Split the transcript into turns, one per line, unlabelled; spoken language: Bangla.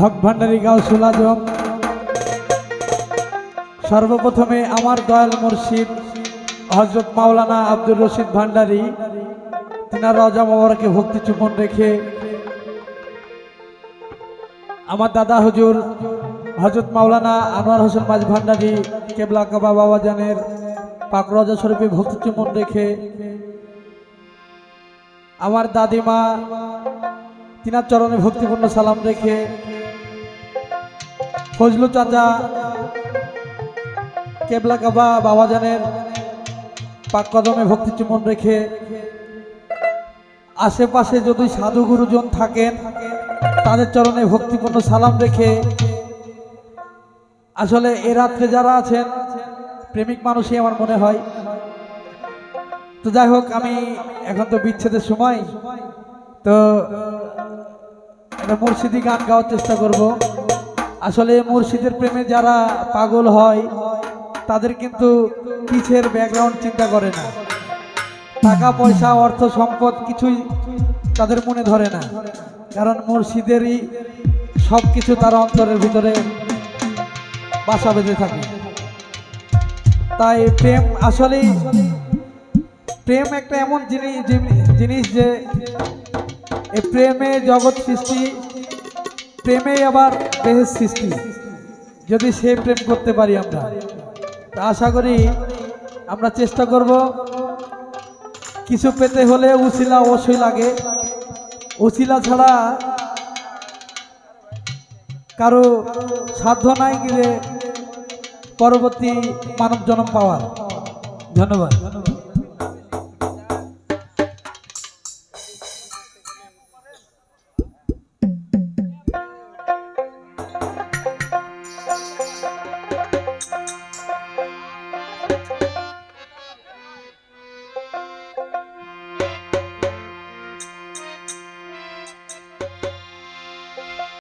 হক ভান্ডারী গাউসুল আজম সর্বপ্রথমে আমার দয়াল মুর্শিদ হজরত মাওলানা আব্দুর রশিদ ভান্ডারী, তিনার রজা মোবারকে ভক্তি চুপন রেখে আমার দাদা হুজুর হজরত মাওলানা আনোয়ার হোসেন মাঝ ভান্ডারী কেবলা কাবা বাবা জানের পাক রজা শরীফে ভক্তি চুপন রেখে আমার দাদিমা, তিনার চরণে ভক্তিপূর্ণ সালাম রেখে ফজলু চাচা, কেবলা কাবা বাবাজানের পাক কদমে ভক্তি চুমন রেখে আশেপাশে যদি সাধু গুরুজন থাকেন, তাদের চরণে ভক্তিপূর্ণ সালাম রেখে আসলে এ রাত্রে যারা আছেন, প্রেমিক মানুষই আমার মনে হয়। তো যাই হোক, আমি এখন তো বিচ্ছেদের সময়, তো মুর্শিদি গান গাওয়ার চেষ্টা করব। আসলে মুর্শিদের প্রেমে যারা পাগল হয়, তাদের কিন্তু পিছের ব্যাকগ্রাউন্ড চিন্তা করে না। টাকা, পয়সা, অর্থ, সম্পদ কিছুই তাদের মনে ধরে না। কারণ মুর্শিদেরই সব কিছু তার অন্তরের ভিতরে বাসা বেঁধে থাকে। তাই প্রেম আসলেই প্রেম একটা এমন জিনিস জিনিস যে প্রেমে জগৎ সৃষ্টি, প্রেমে আবার দেহের সৃষ্টি, যদি সে প্রেম করতে পারি আমরা। তা আশা করি আমরা চেষ্টা করব কিছু পেতে হলে উছিলা অবশ্যই লাগে। উছিলা ছাড়া কারও সাধ্য নাই গেলে পরবর্তী মানব জন্ম পাওয়ার। ধন্যবাদ।